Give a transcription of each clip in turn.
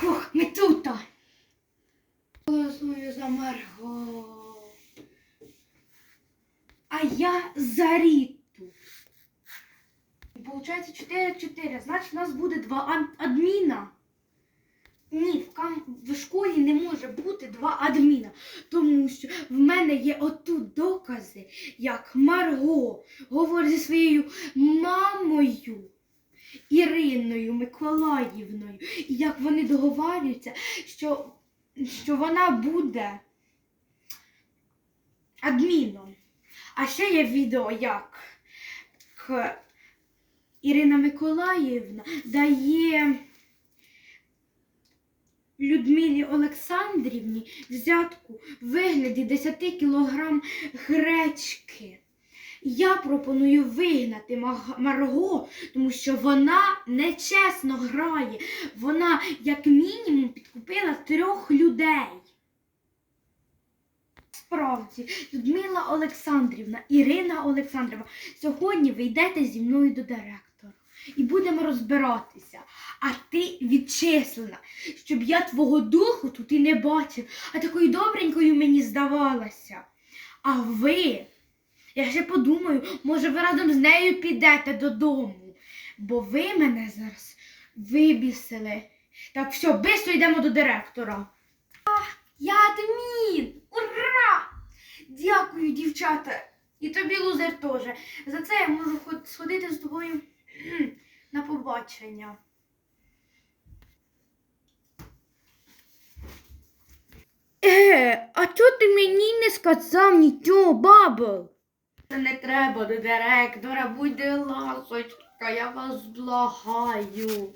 Фух, ми тут. Голосую за Марго. А я за Ріту. Получається 4-4. Значить, у нас буде два адміна. Ні, в, кам... в школі не може бути два адміна, тому що в мене є отут докази, як Марго говорить зі своєю мамою Іриною Миколаївною, і як вони договарюються, що, що вона буде адміном. А ще є відео, як Ірина Миколаївна дає Людмилі Олександрівні взятку в вигляді 10 кілограм гречки. Я пропоную вигнати Марго, тому що вона нечесно грає. Вона, як мінімум, підкупила трьох людей. Справді, Людмила Олександрівна, Ірина Олександрівна, сьогодні ви йдете зі мною до директора і будемо розбиратися. А ти відчислена, щоб я твого духу тут і не бачив, а такою добренькою мені здавалася. А ви, я ще подумаю, може ви разом з нею підете додому, бо ви мене зараз вибісили. Так, все, бистро йдемо до директора. А, Я адмін! Ура! Дякую, дівчата. І тобі лузер теж. За це я можу сходити з тобою на побачення. Е, а чого ти мені не сказав нічого, бабл? Не треба до директора, будьте ласочка, я вас благаю.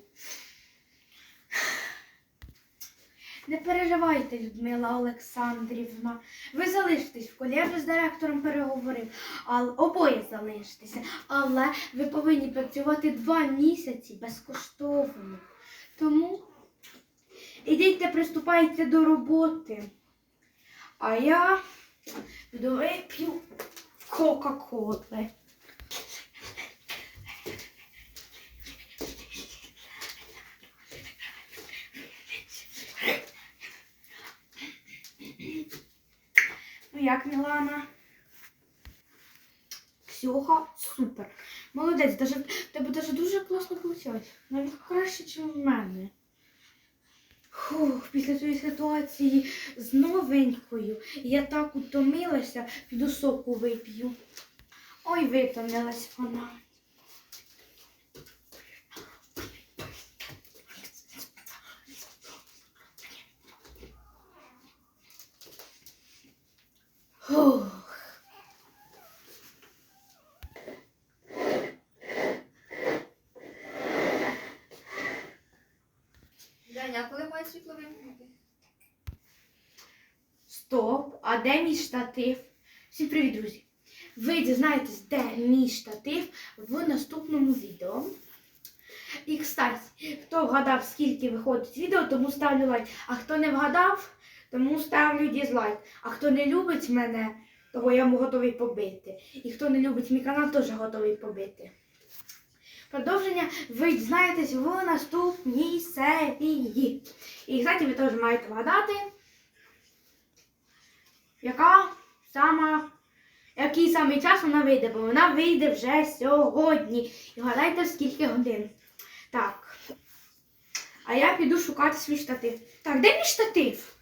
Не переживайте, Людмила Олександрівна. Ви залишитесь в колі, я вже з директором переговорив. А обоє залишитеся. Але ви повинні працювати два місяці безкоштовно. Тому ідіть та приступайте до роботи. А я піду вип'ю Кока-Коли. Ну як, Мілана? Ксюха, супер. Молодець, даже, тебе даже дуже класно виходить. Навіть краще, ніж в мене. Фух, після цієї ситуації з новенькою я так утомилася, піду соку вип'ю. Ой, витомилась вона. Фух. Стоп, а де мій штатив? Всім привіт, друзі! Ви дізнаєтесь, де мій штатив в наступному відео. І, кстати, хто вгадав, скільки виходить відео, тому ставлю лайк. А хто не вгадав, тому ставлю дізлайк. А хто не любить мене, того я йому готовий побити. І хто не любить мій канал, теж готовий побити. Продовження ви дізнаєтесь в наступній серії. І, кстати, ви теж маєте вгадати, яка сама, який саме час вона вийде, бо вона вийде вже сьогодні. І гадайте, скільки годин. Так. А я піду шукати свій штатив. Так, де мій штатив?